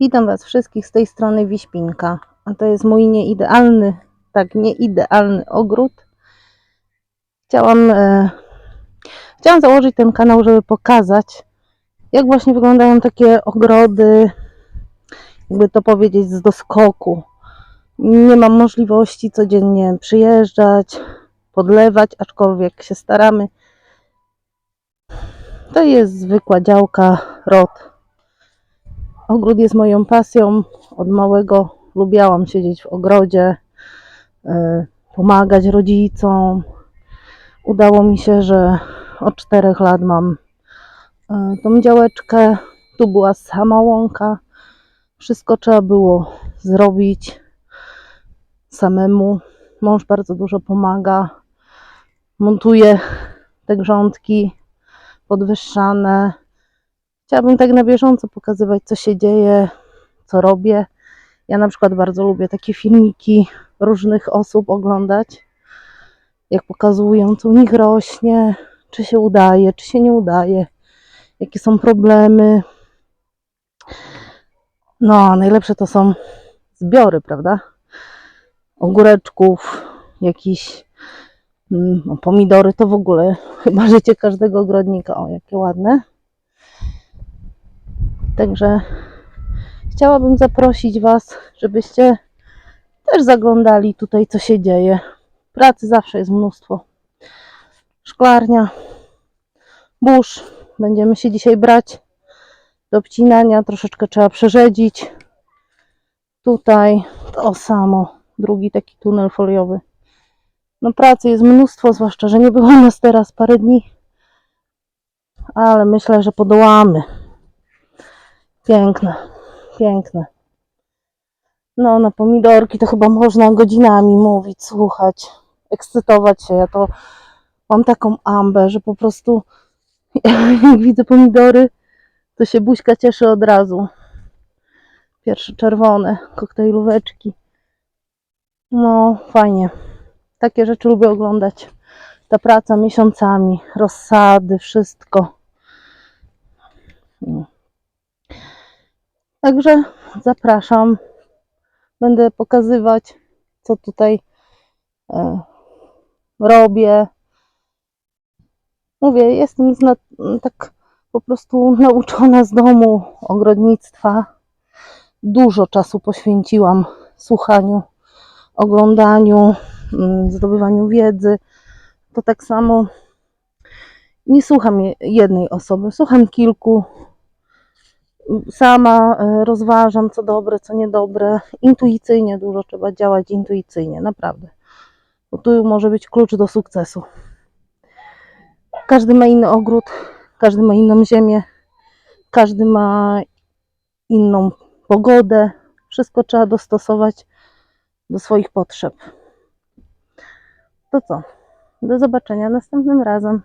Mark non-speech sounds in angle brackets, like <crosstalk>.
Witam Was wszystkich z tej strony Wiśpinka. A to jest mój nieidealny, tak nieidealny ogród. Chciałam, e, chciałam założyć ten kanał, żeby pokazać, jak właśnie wyglądają takie ogrody, jakby to powiedzieć, z doskoku. Nie mam możliwości codziennie przyjeżdżać, podlewać, aczkolwiek się staramy. To jest zwykła działka rod. Ogród jest moją pasją. Od małego lubiałam siedzieć w ogrodzie, e, pomagać rodzicom. Udało mi się, że od czterech lat mam e, tą działeczkę. Tu była sama łąka. Wszystko trzeba było zrobić samemu. Mąż bardzo dużo pomaga. Montuje te grządki podwyższane. Chciałabym tak na bieżąco pokazywać, co się dzieje, co robię. Ja na przykład bardzo lubię takie filmiki różnych osób oglądać, jak pokazują, co u nich rośnie, czy się udaje, czy się nie udaje, jakie są problemy. No, a najlepsze to są zbiory, prawda? Ogóreczków, jakiś mm, no, pomidory to w ogóle chyba <laughs> życie każdego ogrodnika. O, jakie ładne. Także chciałabym zaprosić Was, żebyście też zaglądali tutaj, co się dzieje. Pracy zawsze jest mnóstwo. Szklarnia, burz. Będziemy się dzisiaj brać do obcinania. Troszeczkę trzeba przerzedzić. Tutaj to samo. Drugi taki tunel foliowy. No pracy jest mnóstwo, zwłaszcza, że nie było nas teraz parę dni. Ale myślę, że podołamy. Piękne, piękne. No, na pomidorki to chyba można godzinami mówić, słuchać, ekscytować się. Ja to mam taką ambę, że po prostu <laughs> jak widzę pomidory, to się buźka cieszy od razu. Pierwsze czerwone, koktajlóweczki. No, fajnie. Takie rzeczy lubię oglądać. Ta praca miesiącami, rozsady, wszystko. No. Także zapraszam. Będę pokazywać, co tutaj e, robię. Mówię, jestem zna, tak po prostu nauczona z domu ogrodnictwa. Dużo czasu poświęciłam słuchaniu, oglądaniu, mm, zdobywaniu wiedzy. To tak samo nie słucham je- jednej osoby, słucham kilku, sama e, rozważam, co dobre, co niedobre. Intuicyjnie dużo trzeba działać intuicyjnie, naprawdę. Bo tu może być klucz do sukcesu. Każdy ma inny ogród, każdy ma inną ziemię, każdy ma inną pogodę. Wszystko trzeba dostosować do swoich potrzeb. To co? Do zobaczenia następnym razem.